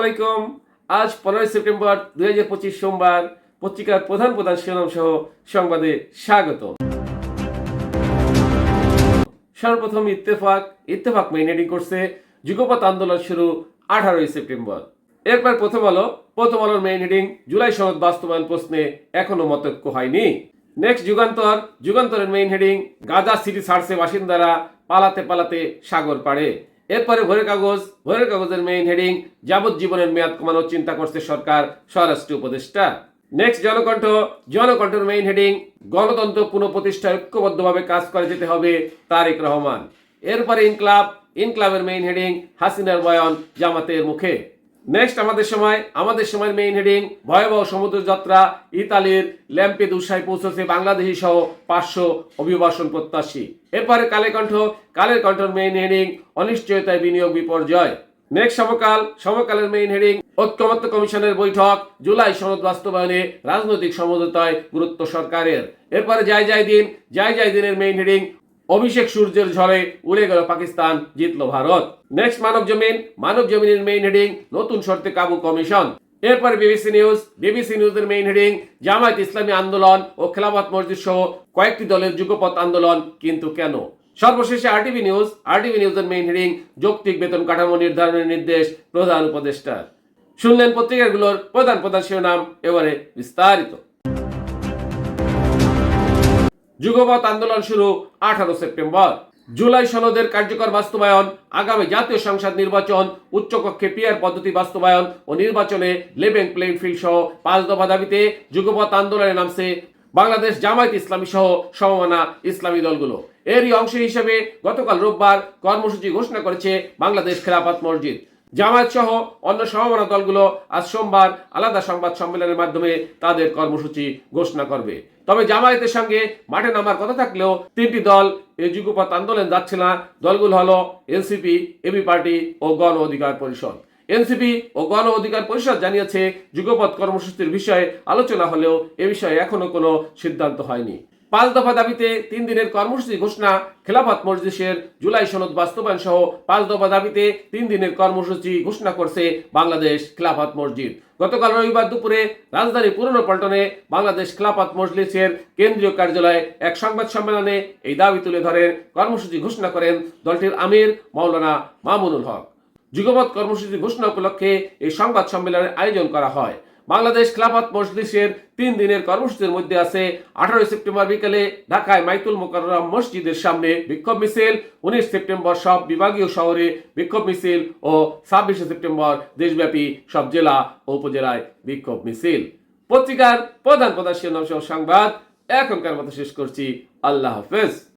আলাইকুম। আজ পনেরোই সেপ্টেম্বর দুই হাজার পঁচিশ সোমবার পত্রিকার প্রধান প্রধান শিরোনাম সহ সংবাদে স্বাগত। সর্বপ্রথম ইত্তেফাক ইত্তেফাক মেইন করছে যুগপথ আন্দোলন শুরু আঠারোই সেপ্টেম্বর। এরপর প্রথম আলো, প্রথম আলোর মেইন হেডিং জুলাই সনদ বাস্তবায়ন প্রশ্নে এখনও মতৈক্য হয়নি। নেক্সট যুগান্তর, যুগান্তরের মেইন হেডিং গাজা সিটি ছাড়ছে বাসিন্দারা, পালাতে পালাতে সাগর পাড়ে। এরপরে ভোরের কাগজ ভোরের কাগজের মেইন হেডিং যাবজ্জীবনের মেয়াদ কমানোর চিন্তা করছে সরকার, স্বরাষ্ট্র উপদেষ্টা। নেক্সট জনকণ্ঠ। জনকণ্ঠের মেইন হেডিং গণতন্ত্র পুনঃপ্রতিষ্ঠায় ঐক্যবদ্ধভাবে কাজ করে যেতে হবে তারেক রহমান। এরপরে ইনক্লাব, ইনক্লাবের মেইন হেডিং হাসিনার বয়ান জামাতের মুখে। নেক্সট আমাদের সময়, আমাদের সময়ের মেইন হেডিং ভয়াবহ সমুদ্র যাত্রা, ইতালির ল্যাম্পেদুসায় পৌঁছেছে বাংলাদেশি সহ পাঁচশো অভিবাসন প্রত্যাশী। এরপরে কালের কণ্ঠ, কালের কণ্ঠর মেইন হেডিং অনিশ্চয়তায় বিনিয়োগ বিপর্যয়। নেক্সট সমকাল, সমকালের মেইন হেডিং ঐক্যমত্য কমিশনের বৈঠক, জুলাই সনদ বাস্তবায়নে রাজনৈতিক সমঝোতায় গুরুত্ব সরকারের। এরপরে যাই যাই দিন যাই যাই দিনের মেইন হেডিং অভিষেক সূর্যের ঝড়ে উড়ে গেল পাকিস্তান, জিতলো ভারত। নেক্সট মানব জমিন, মানব জমিনের মেইন হেডিং নতুন শর্তে কাবু কমিশন। এরপর বিবিসি নিউজ বিবিসি নিউজের মেইন হেডিং জামায়াত ইসলামী আন্দোলন ও খেলাফত মসজিদ সহ কয়েকটি দলের যুগপথ আন্দোলন, কিন্তু কেন? সর্বশেষে আরটিভি নিউজ আরটিভি নিউজের মেইন হেডিং যৌক্তিক বেতন কাঠামো নির্ধারণের নির্দেশ প্রধান উপদেষ্টার। শুনলেন পত্রিকাগুলোর প্রধান প্রধান শিরোনাম, এবারে বিস্তারিত। যুগপথ আন্দোলন শুরু আঠারো সেপ্টেম্বর। জুলাই সনদের কার্যকর বাস্তবায়ন, আগামী জাতীয় সংসদ নির্বাচন, উচ্চকক্ষে পিয়ার পদ্ধতি বাস্তবায়ন ও নির্বাচনে লেভেল প্লেইং ফিল্ড সহ পাঁচ দফা দাবিতে যুগপথ আন্দোলনে নামছে বাংলাদেশ জামায়াত ইসলামী সহ সমমানা ইসলামী দলগুলো। এরই অংশ হিসেবে গতকাল রোববার কর্মসূচি ঘোষণা করেছে বাংলাদেশ খেলাফত মসজিদ। জামায়াত সহ অন্য সমমানা দলগুলো আজ সোমবার আলাদা সংবাদ সম্মেলনের মাধ্যমে তাদের কর্মসূচি ঘোষণা করবে। তবে জামায়াতের সঙ্গে মাঠে নামার কথা থাকলেও তিনটি দল এই যুগপথ আন্দোলন যাচ্ছে না। দলগুলো হলো এনসিপি, এবি পার্টি ও গণ অধিকার পরিষদ। এনসিপি ও গণ অধিকার পরিষদ জানিয়েছে যুগপথ কর্মসূচির বিষয়ে আলোচনা হলেও এ বিষয়ে এখনও কোনো সিদ্ধান্ত হয়নি। পাঁচ দফা দাবিতে তিন দিনের কর্মসূচি ঘোষণা খেলাফত মজলিসের জুলাই সনদ বাস্তবায়ন সহ পাঁচ দফা দাবিতে তিন দিনের কর্মসূচি ঘোষণা করছে বাংলাদেশ খেলাফত মসজিদ। গতকাল রবিবার দুপুরে রাজধানী পুরনো পল্টনে বাংলাদেশ খেলাফত মজলিসের কেন্দ্রীয় কার্যালয়ে এক সংবাদ সম্মেলনে এই দাবি তুলে ধরেন কর্মসূচি ঘোষণা করেন দলটির আমির মাওলানা মামুনুল হক। যুগপৎ কর্মসূচি ঘোষণা উপলক্ষে এই সংবাদ সম্মেলনের আয়োজন করা হয়। বাংলাদেশ খেলাফত মজলিসের তিন দিনের কর্মসূচির মধ্যে আছে। আঠারোই সেপ্টেম্বর বিকেলে ঢাকায় মাইতুল মোকাররম মসজিদের সামনে বিক্ষোভ মিছিল। উনিশ সেপ্টেম্বর সব বিভাগীয় শহরে বিক্ষোভ মিছিল ও ছাব্বিশে সেপ্টেম্বর দেশব্যাপী সব জেলা ও উপজেলায় বিক্ষোভ মিছিল। পত্রিকার প্রধান প্রধান সংবাদ। এখনকার মতো শেষ করছি। আল্লাহ হাফেজ।